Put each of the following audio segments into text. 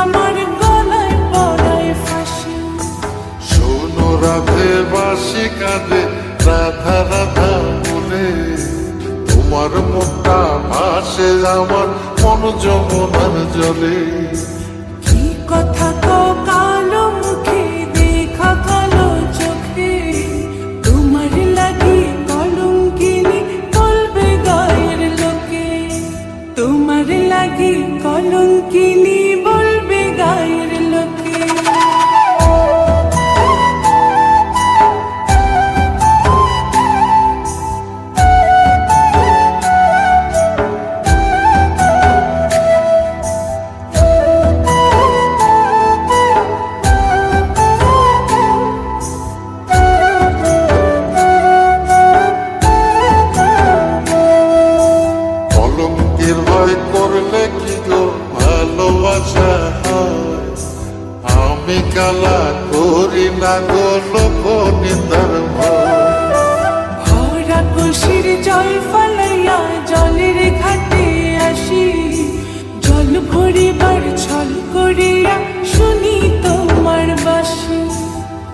আমার গলায় ফাঁসি। শোনো রাধে বাসি কাঁদে রাধা রাধা বলে তোমার মুখটা ভাসে আমার মন যমনার জলে। কি কথা তো কালো মুখে দেখা কালো চোখে তোমার লাগি কলম বলবে গায়ের লোকে। তোমার লাগি কলম আমি কালা করি না গো লোক ভরা কলসির জল ফলাইয়া জলের ঘাটে আসি। জল ভরিবার ছল করিয়া শুনি তোমার বাসি।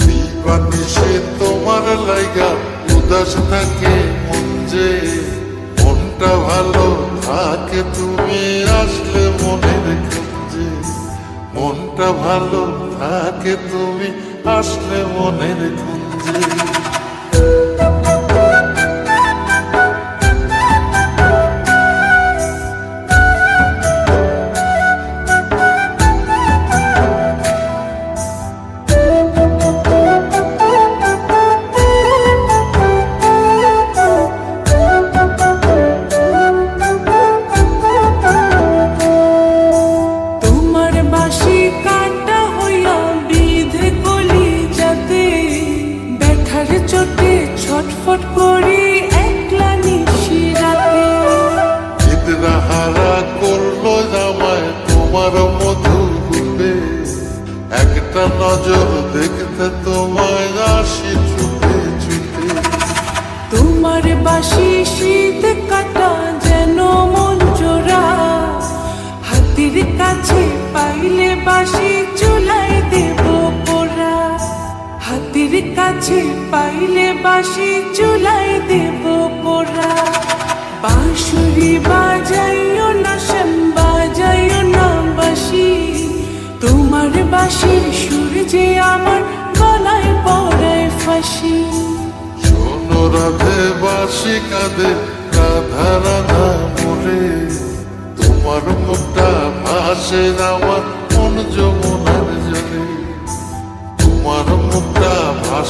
দিবানিসে তোমার লাইগা উদাস থাকে মন যে। মনটা ভালো থাকে তুমি আসলে মনের খুঁজে মনটা ভালো থাকে তুমি আসলে মনের খুঁজে। চোটে ছটফট করি একলা নিশিরাতে হারা করল জামায় তোমার মধু রূপে। একটা নজর দেখতে তোমায় আসি চুপে চুপে তোমার বাসি শীত কাটা হাতির কাছে পাইলে বাসি চুলাই দেব পোড়া। বাঁশুরি বাজাইও না, শ্যাম বাজাইও না বাসি তোমার বাসির সুর যে আমার গলায় পড়ায় ফাঁসি। শোনো রাধে বাসি কাঁদে, রাধা রাধা মরে। তোমার মুখটা ভাসে আমার